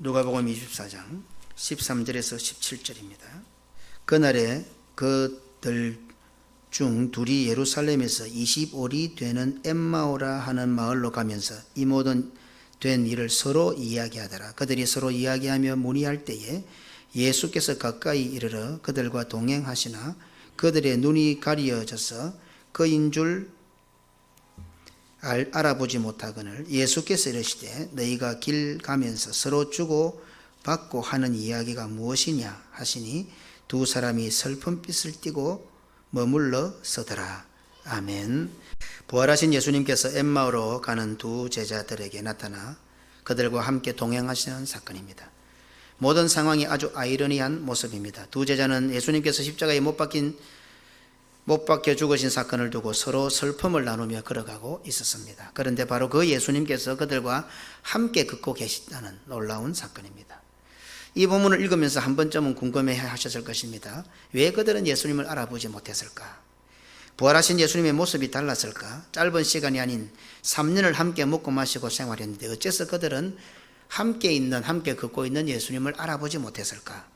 누가복음 24장 13절에서 17절입니다. 그날에 그들 중 둘이 예루살렘에서 25리 되는 엠마오라 하는 마을로 가면서 이 모든 된 일을 서로 이야기하더라. 그들이 서로 이야기하며 문의할 때에 예수께서 가까이 이르러 그들과 동행하시나 그들의 눈이 가리어져서 그인 줄 알, 알아보지 못하거늘 예수께서 이르시되 너희가 길 가면서 서로 주고 받고 하는 이야기가 무엇이냐 하시니 두 사람이 슬픈 빛을 띠고 머물러 서더라. 아멘. 부활하신 예수님께서 엠마오로 가는 두 제자들에게 나타나 그들과 함께 동행하시는 사건입니다. 모든 상황이 아주 아이러니한 모습입니다. 두 제자는 예수님께서 십자가에 못 박힌 못 박혀 죽으신 사건을 두고 서로 슬픔을 나누며 걸어가고 있었습니다. 그런데 바로 그 예수님께서 그들과 함께 걷고 계시다는 놀라운 사건입니다. 이 본문을 읽으면서 한 번쯤은 궁금해 하셨을 것입니다. 왜 그들은 예수님을 알아보지 못했을까? 부활하신 예수님의 모습이 달랐을까? 짧은 시간이 아닌 3년을 함께 먹고 마시고 생활했는데 어째서 그들은 함께 있는, 함께 걷고 있는 예수님을 알아보지 못했을까?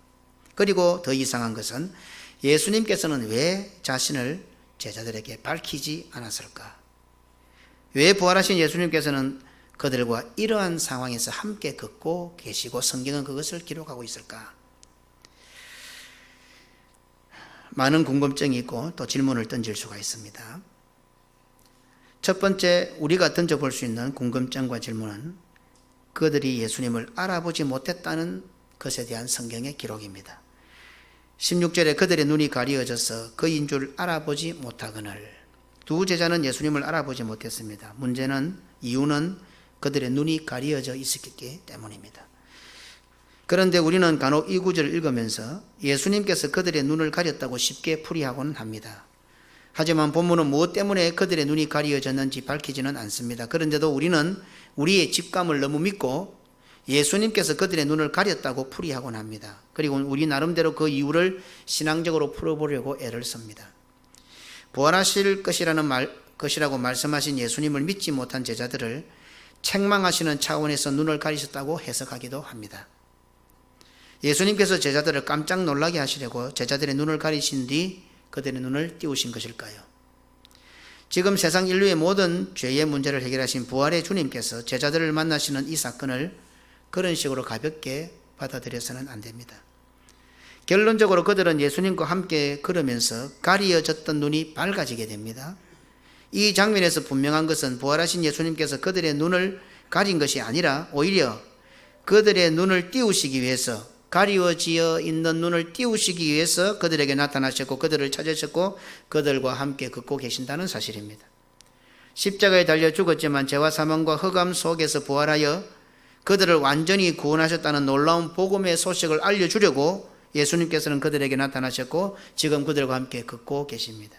그리고 더 이상한 것은 예수님께서는 왜 자신을 제자들에게 밝히지 않았을까? 왜 부활하신 예수님께서는 그들과 이러한 상황에서 함께 걷고 계시고 성경은 그것을 기록하고 있을까? 많은 궁금증이 있고 또 질문을 던질 수가 있습니다. 첫 번째 우리가 던져볼 수 있는 궁금증과 질문은 그들이 예수님을 알아보지 못했다는 것에 대한 성경의 기록입니다. 16절에 그들의 눈이 가리어져서 그인 줄 알아보지 못하거늘 두 제자는 예수님을 알아보지 못했습니다. 문제는 이유는 그들의 눈이 가리어져 있었기 때문입니다. 그런데 우리는 간혹 이 구절을 읽으면서 예수님께서 그들의 눈을 가렸다고 쉽게 풀이하고는 합니다. 하지만 본문은 무엇 때문에 그들의 눈이 가리어졌는지 밝히지는 않습니다. 그런데도 우리는 우리의 직감을 너무 믿고 예수님께서 그들의 눈을 가렸다고 풀이하곤 합니다. 그리고 우리 나름대로 그 이유를 신앙적으로 풀어보려고 애를 씁니다. 부활하실 것이라는 말, 것이라고 말씀하신 예수님을 믿지 못한 제자들을 책망하시는 차원에서 눈을 가리셨다고 해석하기도 합니다. 예수님께서 제자들을 깜짝 놀라게 하시려고 제자들의 눈을 가리신 뒤 그들의 눈을 띄우신 것일까요? 지금 세상 인류의 모든 죄의 문제를 해결하신 부활의 주님께서 제자들을 만나시는 이 사건을 그런 식으로 가볍게 받아들여서는 안 됩니다. 결론적으로 그들은 예수님과 함께 걸으면서 가리어졌던 눈이 밝아지게 됩니다. 이 장면에서 분명한 것은 부활하신 예수님께서 그들의 눈을 가린 것이 아니라 오히려 그들의 눈을 띄우시기 위해서 가리워지어 있는 눈을 띄우시기 위해서 그들에게 나타나셨고 그들을 찾으셨고 그들과 함께 걷고 계신다는 사실입니다. 십자가에 달려 죽었지만 죄와 사망과 흑암 속에서 부활하여 그들을 완전히 구원하셨다는 놀라운 복음의 소식을 알려주려고 예수님께서는 그들에게 나타나셨고 지금 그들과 함께 걷고 계십니다.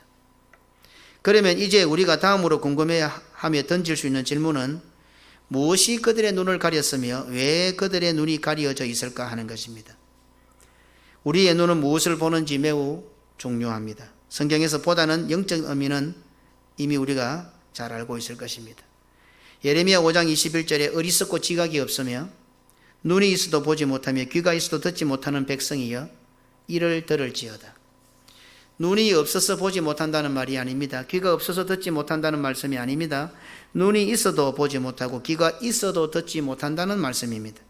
그러면 이제 우리가 다음으로 궁금해하며 던질 수 있는 질문은 무엇이 그들의 눈을 가렸으며 왜 그들의 눈이 가려져 있을까 하는 것입니다. 우리의 눈은 무엇을 보는지 매우 중요합니다. 성경에서 보다는 영적 의미는 이미 우리가 잘 알고 있을 것입니다. 예레미야 5장 21절에 어리석고 지각이 없으며 눈이 있어도 보지 못하며 귀가 있어도 듣지 못하는 백성이여 이를 들을지어다. 눈이 없어서 보지 못한다는 말이 아닙니다. 귀가 없어서 듣지 못한다는 말씀이 아닙니다. 눈이 있어도 보지 못하고 귀가 있어도 듣지 못한다는 말씀입니다.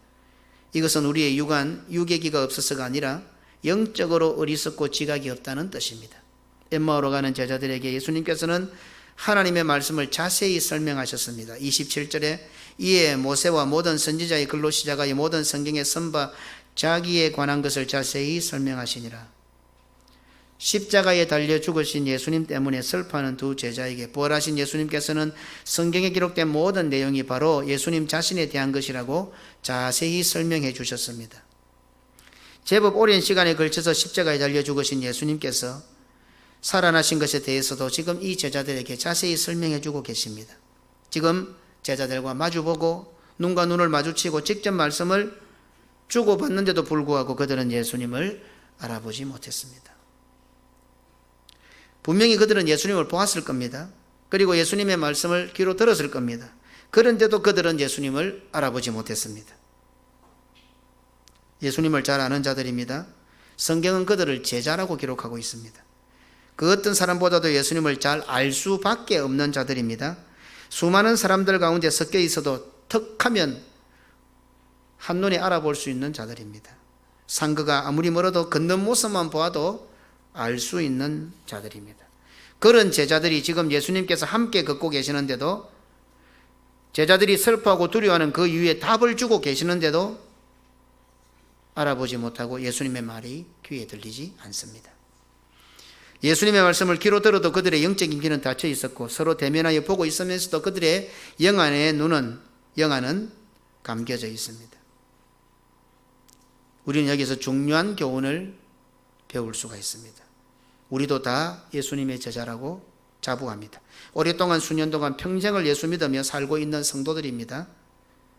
이것은 우리의 육안, 육의 귀가 없어서가 아니라 영적으로 어리석고 지각이 없다는 뜻입니다. 엠마오로 가는 제자들에게 예수님께서는 하나님의 말씀을 자세히 설명하셨습니다. 27절에 이에 모세와 모든 선지자의 글로 시작하여 모든 성경에 선바 자기에 관한 것을 자세히 설명하시니라. 십자가에 달려 죽으신 예수님 때문에 슬퍼하는 두 제자에게 부활하신 예수님께서는 성경에 기록된 모든 내용이 바로 예수님 자신에 대한 것이라고 자세히 설명해 주셨습니다. 제법 오랜 시간에 걸쳐서 십자가에 달려 죽으신 예수님께서 살아나신 것에 대해서도 지금 이 제자들에게 자세히 설명해 주고 계십니다. 지금 제자들과 마주보고 눈과 눈을 마주치고 직접 말씀을 주고받는데도 불구하고 그들은 예수님을 알아보지 못했습니다. 분명히 그들은 예수님을 보았을 겁니다. 그리고 예수님의 말씀을 귀로 들었을 겁니다. 그런데도 그들은 예수님을 알아보지 못했습니다. 예수님을 잘 아는 자들입니다. 성경은 그들을 제자라고 기록하고 있습니다. 그 어떤 사람보다도 예수님을 잘 알 수밖에 없는 자들입니다. 수많은 사람들 가운데 섞여 있어도 턱하면 한눈에 알아볼 수 있는 자들입니다. 상그가 아무리 멀어도 걷는 모습만 보아도 알 수 있는 자들입니다. 그런 제자들이 지금 예수님께서 함께 걷고 계시는데도 제자들이 슬퍼하고 두려워하는 그 이유에 답을 주고 계시는데도 알아보지 못하고 예수님의 말이 귀에 들리지 않습니다. 예수님의 말씀을 귀로 들어도 그들의 영적인 귀는 닫혀 있었고 서로 대면하여 보고 있으면서도 그들의 영안의 눈은 영안은 감겨져 있습니다. 우리는 여기서 중요한 교훈을 배울 수가 있습니다. 우리도 다 예수님의 제자라고 자부합니다. 오랫동안 수년 동안 평생을 예수 믿으며 살고 있는 성도들입니다.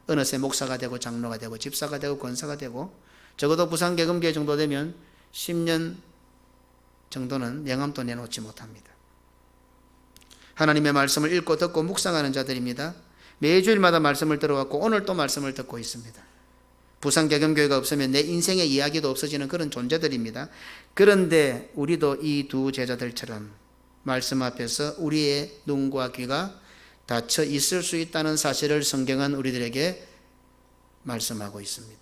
어느새 목사가 되고 장로가 되고 집사가 되고 권사가 되고 적어도 부산 개금교회 정도 되면 10년 정도는 명함도 내놓지 못합니다. 하나님의 말씀을 읽고 듣고 묵상하는 자들입니다. 매주일마다 말씀을 들어왔고 오늘 또 말씀을 듣고 있습니다. 부산개금교회가 없으면 내 인생의 이야기도 없어지는 그런 존재들입니다. 그런데 우리도 이 두 제자들처럼 말씀 앞에서 우리의 눈과 귀가 닫혀 있을 수 있다는 사실을 성경은 우리들에게 말씀하고 있습니다.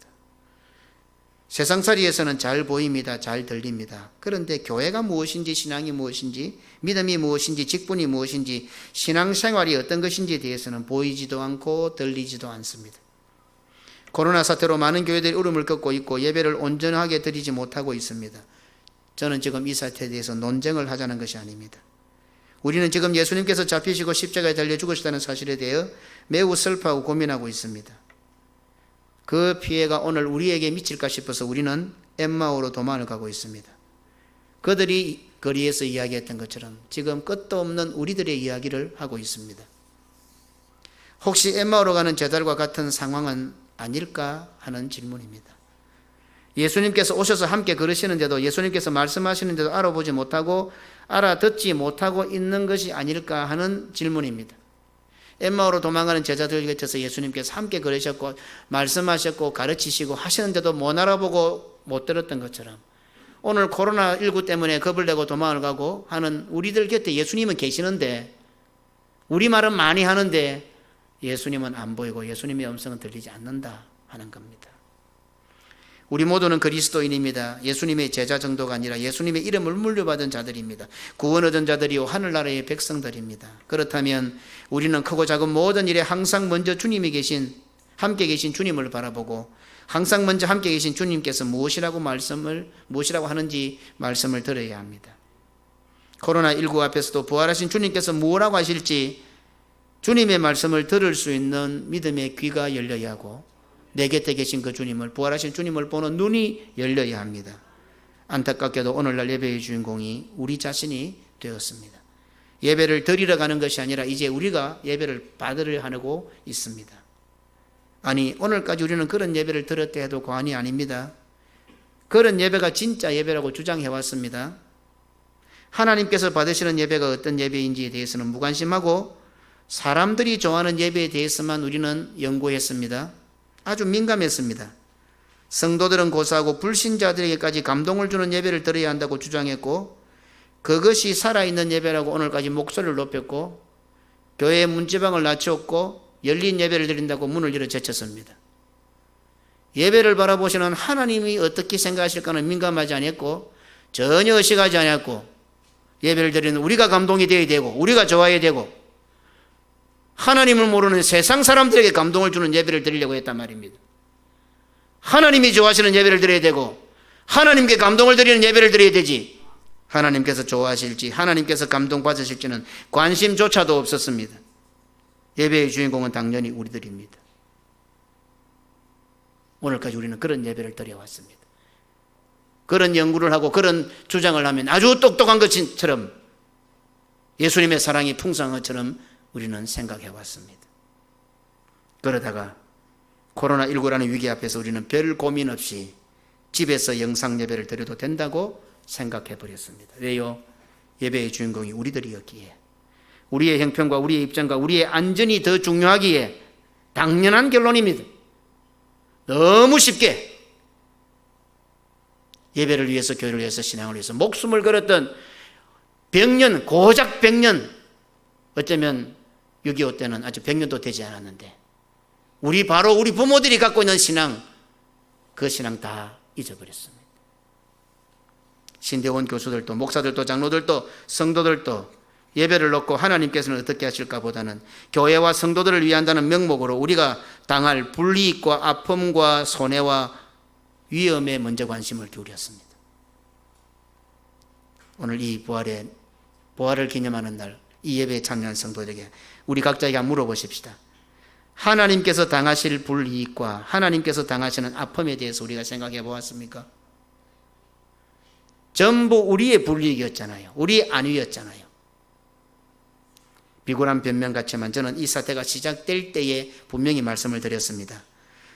세상살이에서는 잘 보입니다. 잘 들립니다. 그런데 교회가 무엇인지, 신앙이 무엇인지, 믿음이 무엇인지, 직분이 무엇인지, 신앙생활이 어떤 것인지에 대해서는 보이지도 않고 들리지도 않습니다. 코로나 사태로 많은 교회들이 울음을 걷고 있고 예배를 온전하게 드리지 못하고 있습니다. 저는 지금 이 사태에 대해서 논쟁을 하자는 것이 아닙니다. 우리는 지금 예수님께서 잡히시고 십자가에 달려 죽으시다는 사실에 대해 매우 슬퍼하고 고민하고 있습니다. 그 피해가 오늘 우리에게 미칠까 싶어서 우리는 엠마오로 도망을 가고 있습니다. 그들이 거리에서 이야기했던 것처럼 지금 끝도 없는 우리들의 이야기를 하고 있습니다. 혹시 엠마오로 가는 제자들과 같은 상황은 아닐까 하는 질문입니다. 예수님께서 오셔서 함께 걸으시는데도 예수님께서 말씀하시는데도 알아보지 못하고 알아듣지 못하고 있는 것이 아닐까 하는 질문입니다. 엠마오로 도망가는 제자들 곁에서 예수님께서 함께 걸으셨고 말씀하셨고 가르치시고 하시는데도 못 알아보고 못 들었던 것처럼 오늘 코로나19 때문에 겁을 내고 도망을 가고 하는 우리들 곁에 예수님은 계시는데 우리 말은 많이 하는데 예수님은 안 보이고 예수님의 음성은 들리지 않는다 하는 겁니다. 우리 모두는 그리스도인입니다. 예수님의 제자 정도가 아니라 예수님의 이름을 물려받은 자들입니다. 구원 얻은 자들이요 하늘나라의 백성들입니다. 그렇다면 우리는 크고 작은 모든 일에 항상 먼저 주님이 계신 함께 계신 주님을 바라보고 항상 먼저 함께 계신 주님께서 무엇이라고 말씀을 무엇이라고 하는지 말씀을 들어야 합니다. 코로나 19 앞에서도 부활하신 주님께서 무엇라고 하실지 주님의 말씀을 들을 수 있는 믿음의 귀가 열려야 하고 내 곁에 계신 그 주님을 부활하신 주님을 보는 눈이 열려야 합니다. 안타깝게도 오늘날 예배의 주인공이 우리 자신이 되었습니다. 예배를 드리러 가는 것이 아니라 이제 우리가 예배를 받으려 하고 있습니다. 아니 오늘까지 우리는 그런 예배를 드렸다 해도 과언이 아닙니다. 그런 예배가 진짜 예배라고 주장해 왔습니다. 하나님께서 받으시는 예배가 어떤 예배인지에 대해서는 무관심하고 사람들이 좋아하는 예배에 대해서만 우리는 연구했습니다. 아주 민감했습니다. 성도들은 고사하고 불신자들에게까지 감동을 주는 예배를 드려야 한다고 주장했고 그것이 살아있는 예배라고 오늘까지 목소리를 높였고 교회의 문지방을 낮췄고 열린 예배를 드린다고 문을 열어 제쳤습니다. 예배를 바라보시는 하나님이 어떻게 생각하실까는 민감하지 않았고 전혀 의식하지 않았고 예배를 드리는 우리가 감동이 되어야 되고 우리가 좋아야 되고 하나님을 모르는 세상 사람들에게 감동을 주는 예배를 드리려고 했단 말입니다. 하나님이 좋아하시는 예배를 드려야 되고 하나님께 감동을 드리는 예배를 드려야 되지. 하나님께서 좋아하실지 하나님께서 감동받으실지는 관심조차도 없었습니다. 예배의 주인공은 당연히 우리들입니다. 오늘까지 우리는 그런 예배를 드려왔습니다. 그런 연구를 하고 그런 주장을 하면 아주 똑똑한 것처럼 예수님의 사랑이 풍성한 것처럼 우리는 생각해 왔습니다. 그러다가 코로나19라는 위기 앞에서 우리는 별 고민 없이 집에서 영상 예배를 드려도 된다고 생각해 버렸습니다. 왜요? 예배의 주인공이 우리들이었기에. 우리의 형편과 우리의 입장과 우리의 안전이 더 중요하기에 당연한 결론입니다. 너무 쉽게 예배를 위해서 교회를 위해서 신앙을 위해서 목숨을 걸었던 100년 고작 100년 어쩌면 6.25 때는 아직 100년도 되지 않았는데 우리 바로 우리 부모들이 갖고 있는 신앙 그 신앙 다 잊어버렸습니다. 신대원 교수들도 목사들도 장로들도 성도들도 예배를 놓고 하나님께서는 어떻게 하실까 보다는 교회와 성도들을 위한다는 명목으로 우리가 당할 불이익과 아픔과 손해와 위험에 먼저 관심을 기울였습니다. 오늘 이 부활의 부활을 기념하는 날 이 예배에 참여한 성도들에게 우리 각자에게 물어보십시다. 하나님께서 당하실 불이익과 하나님께서 당하시는 아픔에 대해서 우리가 생각해 보았습니까? 전부 우리의 불이익이었잖아요. 우리의 안위였잖아요. 비굴한 변명 같지만 저는 이 사태가 시작될 때에 분명히 말씀을 드렸습니다.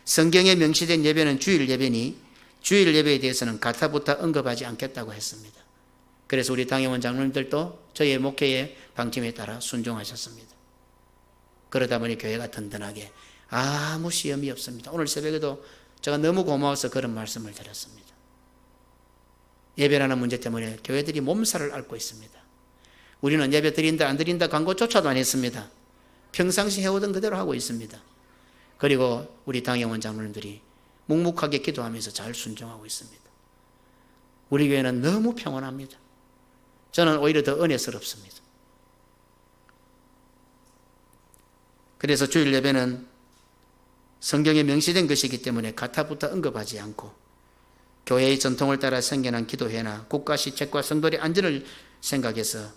성경에 명시된 예배는 주일 예배니 주일 예배에 대해서는 가타부터 언급하지 않겠다고 했습니다. 그래서 우리 당회원 장로님들도 저의 목회의 방침에 따라 순종하셨습니다. 그러다 보니 교회가 든든하게 아무 시험이 없습니다. 오늘 새벽에도 제가 너무 고마워서 그런 말씀을 드렸습니다. 예배라는 문제 때문에 교회들이 몸살을 앓고 있습니다. 우리는 예배 드린다 안 드린다 광고조차도 안 했습니다. 평상시 해오던 그대로 하고 있습니다. 그리고 우리 당회원 장로님들이 묵묵하게 기도하면서 잘 순종하고 있습니다. 우리 교회는 너무 평온합니다. 저는 오히려 더 은혜스럽습니다. 그래서 주일 예배는 성경에 명시된 것이기 때문에 가타부터 언급하지 않고 교회의 전통을 따라 생겨난 기도회나 국가 시책과 성도의 안전을 생각해서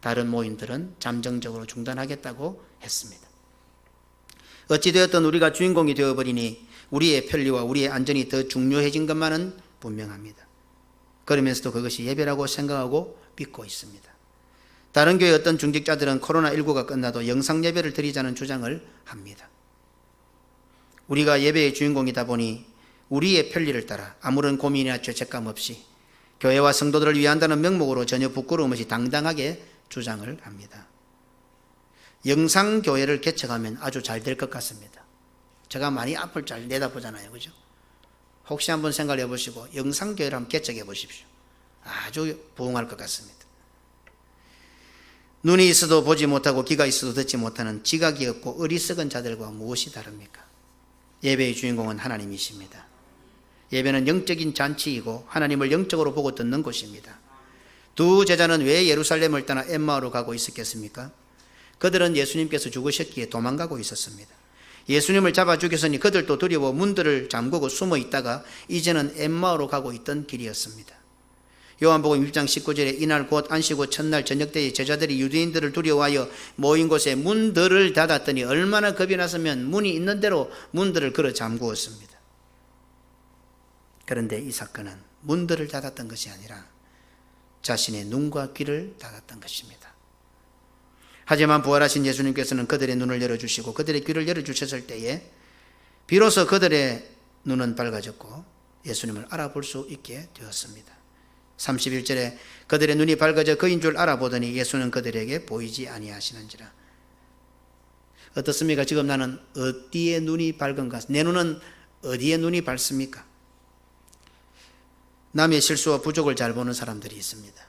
다른 모임들은 잠정적으로 중단하겠다고 했습니다. 어찌되었든 우리가 주인공이 되어버리니 우리의 편리와 우리의 안전이 더 중요해진 것만은 분명합니다. 그러면서도 그것이 예배라고 생각하고 믿고 있습니다. 다른 교회 어떤 중직자들은 코로나19가 끝나도 영상 예배를 드리자는 주장을 합니다. 우리가 예배의 주인공이다 보니 우리의 편리를 따라 아무런 고민이나 죄책감 없이 교회와 성도들을 위한다는 명목으로 전혀 부끄러움 없이 당당하게 주장을 합니다. 영상 교회를 개척하면 아주 잘 될 것 같습니다. 제가 많이 앞을 잘 내다보잖아요. 그죠? 혹시 한번 생각해 보시고 영상 교회를 한번 개척해 보십시오. 아주 부흥할 것 같습니다. 눈이 있어도 보지 못하고 귀가 있어도 듣지 못하는 지각이 없고 어리석은 자들과 무엇이 다릅니까? 예배의 주인공은 하나님이십니다. 예배는 영적인 잔치이고 하나님을 영적으로 보고 듣는 곳입니다. 두 제자는 왜 예루살렘을 떠나 엠마오로 가고 있었겠습니까? 그들은 예수님께서 죽으셨기에 도망가고 있었습니다. 예수님을 잡아 죽였으니 그들도 두려워 문들을 잠그고 숨어 있다가 이제는 엠마오로 가고 있던 길이었습니다. 요한복음 1장 19절에 이날 곧 안식고 첫날 저녁 때에 제자들이 유대인들을 두려워하여 모인 곳에 문들을 닫았더니 얼마나 겁이 났으면 문이 있는 대로 문들을 걸어 잠그었습니다. 그런데 이 사건은 문들을 닫았던 것이 아니라 자신의 눈과 귀를 닫았던 것입니다. 하지만 부활하신 예수님께서는 그들의 눈을 열어주시고 그들의 귀를 열어주셨을 때에 비로소 그들의 눈은 밝아졌고 예수님을 알아볼 수 있게 되었습니다. 31절에 그들의 눈이 밝아져 그인 줄 알아보더니 예수는 그들에게 보이지 아니하시는지라. 어떻습니까? 지금 나는 어디에 눈이 밝은가? 내 눈은 어디에 눈이 밝습니까? 남의 실수와 부족을 잘 보는 사람들이 있습니다.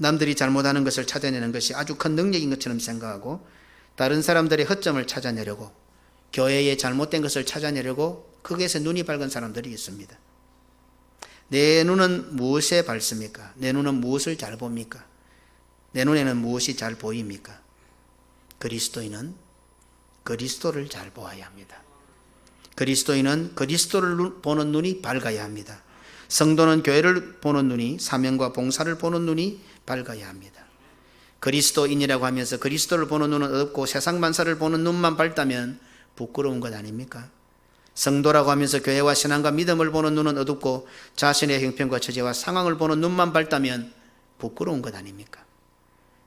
남들이 잘못하는 것을 찾아내는 것이 아주 큰 능력인 것처럼 생각하고 다른 사람들의 허점을 찾아내려고 교회의 잘못된 것을 찾아내려고 거기에서 눈이 밝은 사람들이 있습니다. 내 눈은 무엇에 밝습니까? 내 눈은 무엇을 잘 봅니까? 내 눈에는 무엇이 잘 보입니까? 그리스도인은 그리스도를 잘 보아야 합니다. 그리스도인은 그리스도를 보는 눈이 밝아야 합니다. 성도는 교회를 보는 눈이 사명과 봉사를 보는 눈이 밝아야 합니다. 그리스도인이라고 하면서 그리스도를 보는 눈은 없고 세상 만사를 보는 눈만 밝다면 부끄러운 것 아닙니까? 성도라고 하면서 교회와 신앙과 믿음을 보는 눈은 어둡고 자신의 형편과 처지와 상황을 보는 눈만 밝다면 부끄러운 것 아닙니까?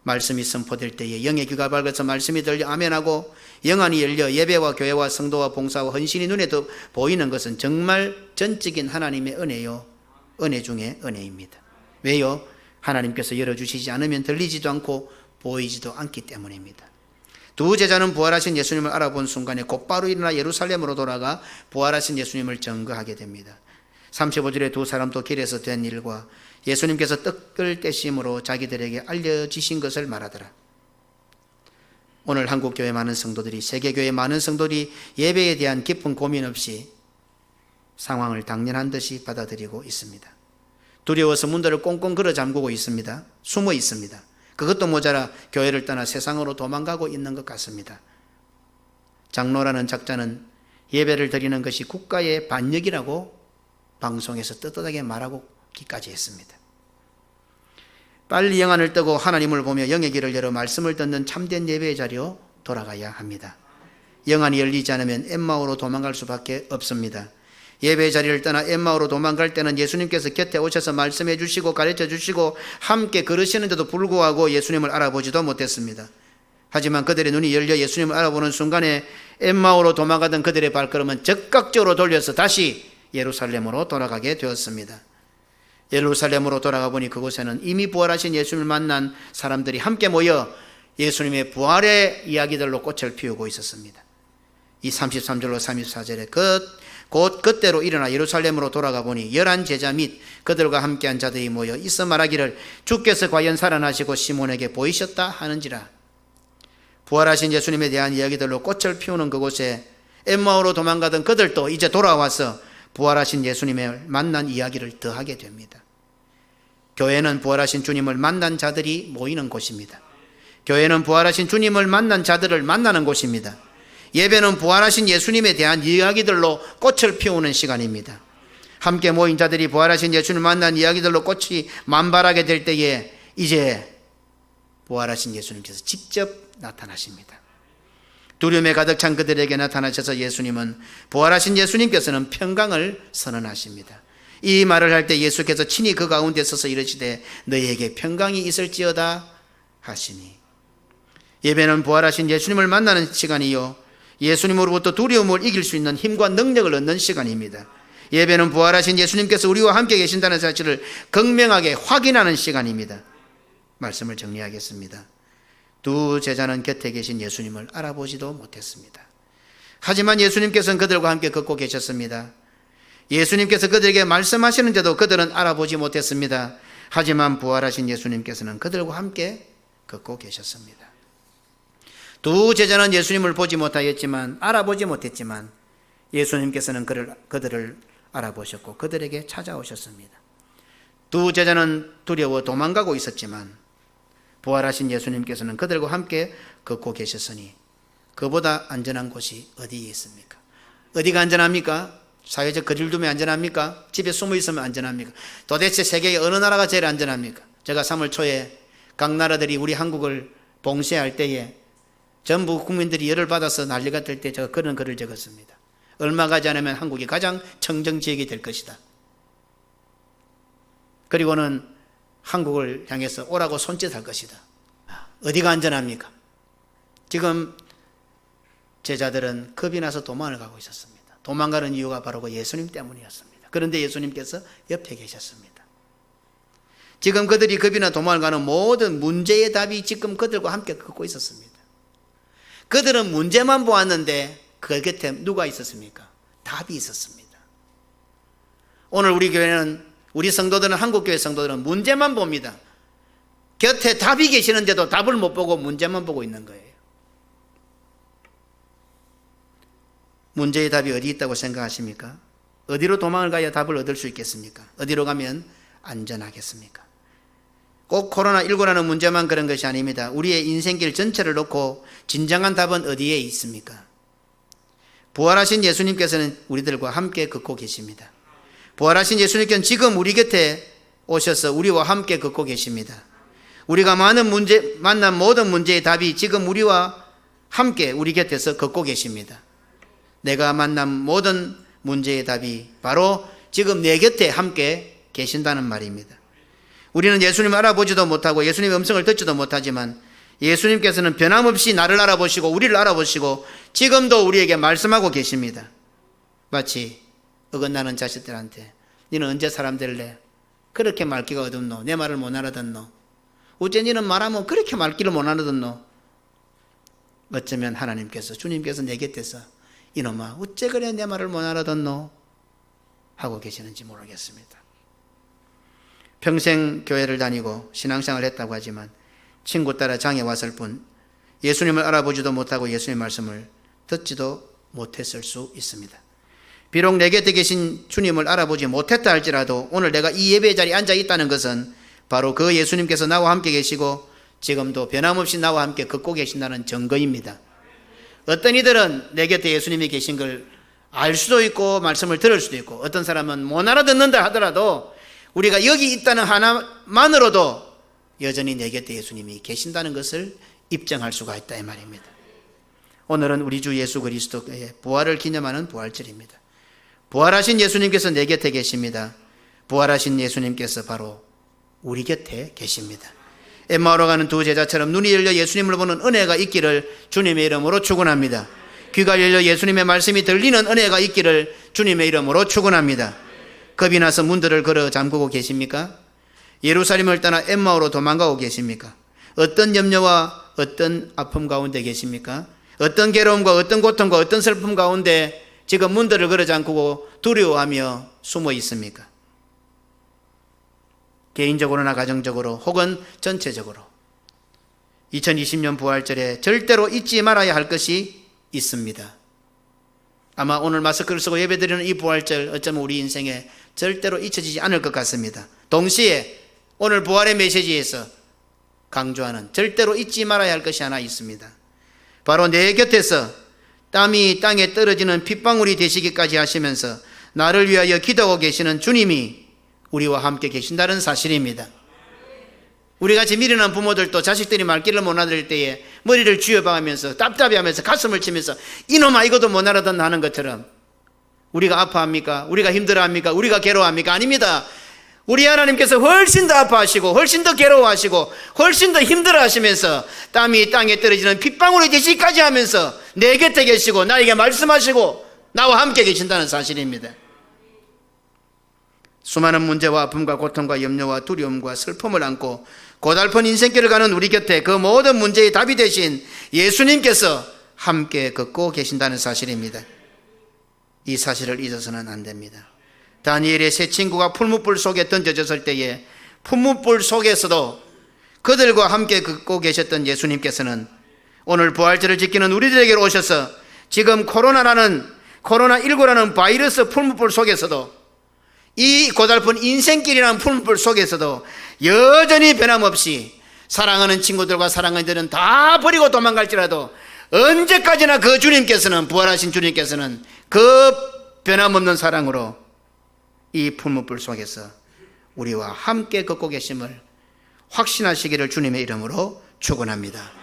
말씀이 선포될 때에 영의 귀가 밝아서 말씀이 들려 아멘하고 영안이 열려 예배와 교회와 성도와 봉사와 헌신이 눈에 더 보이는 것은 정말 전적인 하나님의 은혜요 은혜 중에 은혜입니다. 왜요? 하나님께서 열어주시지 않으면 들리지도 않고 보이지도 않기 때문입니다. 두 제자는 부활하신 예수님을 알아본 순간에 곧바로 일어나 예루살렘으로 돌아가 부활하신 예수님을 증거하게 됩니다. 35절에 두 사람도 길에서 된 일과 예수님께서 떡을 떼심으로 자기들에게 알려지신 것을 말하더라. 오늘 한국 교회 많은 성도들이 세계 교회 많은 성도들이 예배에 대한 깊은 고민 없이 상황을 당연한 듯이 받아들이고 있습니다. 두려워서 문들을 꽁꽁 걸어 잠그고 있습니다. 숨어 있습니다. 그것도 모자라 교회를 떠나 세상으로 도망가고 있는 것 같습니다. 장로라는 작자는 예배를 드리는 것이 국가의 반역이라고 방송에서 떳떳하게 말하고 기까지 했습니다. 빨리 영안을 뜨고 하나님을 보며 영의 길을 열어 말씀을 듣는 참된 예배의 자리로 돌아가야 합니다. 영안이 열리지 않으면 엠마오로 도망갈 수밖에 없습니다. 예배의 자리를 떠나 엠마오로 도망갈 때는 예수님께서 곁에 오셔서 말씀해 주시고 가르쳐 주시고 함께 걸으시는데도 불구하고 예수님을 알아보지도 못했습니다. 하지만 그들의 눈이 열려 예수님을 알아보는 순간에 엠마오로 도망가던 그들의 발걸음은 적극적으로 돌려서 다시 예루살렘으로 돌아가게 되었습니다. 예루살렘으로 돌아가 보니 그곳에는 이미 부활하신 예수님을 만난 사람들이 함께 모여 예수님의 부활의 이야기들로 꽃을 피우고 있었습니다. 이 33절로 34절에 그, 곧 그때로 일어나 예루살렘으로 돌아가 보니 열한 제자 및 그들과 함께한 자들이 모여 있어 말하기를 주께서 과연 살아나시고 시몬에게 보이셨다 하는지라 부활하신 예수님에 대한 이야기들로 꽃을 피우는 그곳에 엠마오로 도망가던 그들도 이제 돌아와서 부활하신 예수님을 만난 이야기를 더하게 됩니다. 교회는 부활하신 주님을 만난 자들이 모이는 곳입니다. 교회는 부활하신 주님을 만난 자들을 만나는 곳입니다. 예배는 부활하신 예수님에 대한 이야기들로 꽃을 피우는 시간입니다. 함께 모인 자들이 부활하신 예수님을 만난 이야기들로 꽃이 만발하게 될 때에 이제 부활하신 예수님께서 직접 나타나십니다. 두려움에 가득 찬 그들에게 나타나셔서 예수님은 부활하신 예수님께서는 평강을 선언하십니다. 이 말을 할 때 예수께서 친히 그 가운데 서서 이르시되 너희에게 평강이 있을지어다 하시니 예배는 부활하신 예수님을 만나는 시간이요 예수님으로부터 두려움을 이길 수 있는 힘과 능력을 얻는 시간입니다. 예배는 부활하신 예수님께서 우리와 함께 계신다는 사실을 극명하게 확인하는 시간입니다. 말씀을 정리하겠습니다. 두 제자는 곁에 계신 예수님을 알아보지도 못했습니다. 하지만 예수님께서는 그들과 함께 걷고 계셨습니다. 예수님께서 그들에게 말씀하시는데도 그들은 알아보지 못했습니다. 하지만 부활하신 예수님께서는 그들과 함께 걷고 계셨습니다. 두 제자는 예수님을 보지 못하였지만 알아보지 못했지만 예수님께서는 그를, 그들을 알아보셨고 그들에게 찾아오셨습니다. 두 제자는 두려워 도망가고 있었지만 부활하신 예수님께서는 그들과 함께 걷고 계셨으니 그보다 안전한 곳이 어디에 있습니까? 어디가 안전합니까? 사회적 거리두면 안전합니까? 집에 숨어 있으면 안전합니까? 도대체 세계의 어느 나라가 제일 안전합니까? 제가 3월 초에 각 나라들이 우리 한국을 봉쇄할 때에 전부 국민들이 열을 받아서 난리가 될 때 제가 그런 글을 적었습니다. 얼마 가지 않으면 한국이 가장 청정 지역이 될 것이다. 그리고는 한국을 향해서 오라고 손짓할 것이다. 어디가 안전합니까? 지금 제자들은 겁이 나서 도망을 가고 있었습니다. 도망가는 이유가 바로 그 예수님 때문이었습니다. 그런데 예수님께서 옆에 계셨습니다. 지금 그들이 겁이나 도망을 가는 모든 문제의 답이 지금 그들과 함께 걷고 있었습니다. 그들은 문제만 보았는데 그 곁에 누가 있었습니까? 답이 있었습니다. 오늘 우리 교회는 우리 성도들은 한국 교회 성도들은 문제만 봅니다. 곁에 답이 계시는데도 답을 못 보고 문제만 보고 있는 거예요. 문제의 답이 어디 있다고 생각하십니까? 어디로 도망을 가야 답을 얻을 수 있겠습니까? 어디로 가면 안전하겠습니까? 꼭 코로나19라는 문제만 그런 것이 아닙니다. 우리의 인생길 전체를 놓고 진정한 답은 어디에 있습니까? 부활하신 예수님께서는 우리들과 함께 걷고 계십니다. 부활하신 예수님께서는 지금 우리 곁에 오셔서 우리와 함께 걷고 계십니다. 우리가 많은 문제, 만난 모든 문제의 답이 지금 우리와 함께 우리 곁에서 걷고 계십니다. 내가 만난 모든 문제의 답이 바로 지금 내 곁에 함께 계신다는 말입니다. 우리는 예수님 알아보지도 못하고 예수님의 음성을 듣지도 못하지만 예수님께서는 변함없이 나를 알아보시고 우리를 알아보시고 지금도 우리에게 말씀하고 계십니다. 마치 어긋나는 자식들한테 너는 언제 사람 될래? 그렇게 말기가 어둡노? 내 말을 못 알아듣노? 어째 너는 말하면 그렇게 말기를 못 알아듣노? 어쩌면 하나님께서 주님께서 내 곁에서 이놈아 어째 그래 내 말을 못 알아듣노? 하고 계시는지 모르겠습니다. 평생 교회를 다니고 신앙생활을 했다고 하지만 친구 따라 장에 왔을 뿐 예수님을 알아보지도 못하고 예수님의 말씀을 듣지도 못했을 수 있습니다. 비록 내 곁에 계신 주님을 알아보지 못했다 할지라도 오늘 내가 이 예배 자리에 앉아 있다는 것은 바로 그 예수님께서 나와 함께 계시고 지금도 변함없이 나와 함께 걷고 계신다는 증거입니다. 어떤 이들은 내 곁에 예수님이 계신 걸 알 수도 있고 말씀을 들을 수도 있고 어떤 사람은 못 알아듣는다 하더라도 우리가 여기 있다는 하나만으로도 여전히 내 곁에 예수님이 계신다는 것을 입증할 수가 있다 이 말입니다. 오늘은 우리 주 예수 그리스도의 부활을 기념하는 부활절입니다. 부활하신 예수님께서 내 곁에 계십니다. 부활하신 예수님께서 바로 우리 곁에 계십니다. 엠마오로 가는 두 제자처럼 눈이 열려 예수님을 보는 은혜가 있기를 주님의 이름으로 축원합니다. 귀가 열려 예수님의 말씀이 들리는 은혜가 있기를 주님의 이름으로 축원합니다. 겁이 나서 문들을 걸어 잠그고 계십니까? 예루살렘을 떠나 엠마오로 도망가고 계십니까? 어떤 염려와 어떤 아픔 가운데 계십니까? 어떤 괴로움과 어떤 고통과 어떤 슬픔 가운데 지금 문들을 걸어 잠그고 두려워하며 숨어 있습니까? 개인적으로나 가정적으로 혹은 전체적으로 2020년 부활절에 절대로 잊지 말아야 할 것이 있습니다. 아마 오늘 마스크를 쓰고 예배드리는 이 부활절 어쩌면 우리 인생에 절대로 잊혀지지 않을 것 같습니다. 동시에 오늘 부활의 메시지에서 강조하는 절대로 잊지 말아야 할 것이 하나 있습니다. 바로 내 곁에서 땀이 땅에 떨어지는 핏방울이 되시기까지 하시면서 나를 위하여 기도하고 계시는 주님이 우리와 함께 계신다는 사실입니다. 우리 같이 미련한 부모들도 자식들이 말귀를 못 알아들 때에 머리를 쥐어박으면서 답답해하면서 가슴을 치면서 이놈아 이것도 못 알아듣나 하는 것처럼 우리가 아파합니까? 우리가 힘들어합니까? 우리가 괴로워합니까? 아닙니다. 우리 하나님께서 훨씬 더 아파하시고 훨씬 더 괴로워하시고 훨씬 더 힘들어하시면서 땀이 땅에 떨어지는 핏방울이 되시기까지 하면서 내 곁에 계시고 나에게 말씀하시고 나와 함께 계신다는 사실입니다. 수많은 문제와 아픔과 고통과 염려와 두려움과 슬픔을 안고 고달픈 인생길을 가는 우리 곁에 그 모든 문제의 답이 되신 예수님께서 함께 걷고 계신다는 사실입니다. 이 사실을 잊어서는 안 됩니다. 다니엘의 세 친구가 풀무불 속에 던져졌을 때에 풀무불 속에서도 그들과 함께 걷고 계셨던 예수님께서는 오늘 부활절을 지키는 우리들에게 오셔서 지금 코로나라는 코로나19라는 바이러스 풀무불 속에서도 이 고달픈 인생길이라는 풀무불 속에서도 여전히 변함없이 사랑하는 친구들과 사랑하는 이들은 다 버리고 도망갈지라도 언제까지나 그 주님께서는 부활하신 주님께서는 그 변함없는 사랑으로 이 풀무불 속에서 우리와 함께 걷고 계심을 확신하시기를 주님의 이름으로 축원합니다.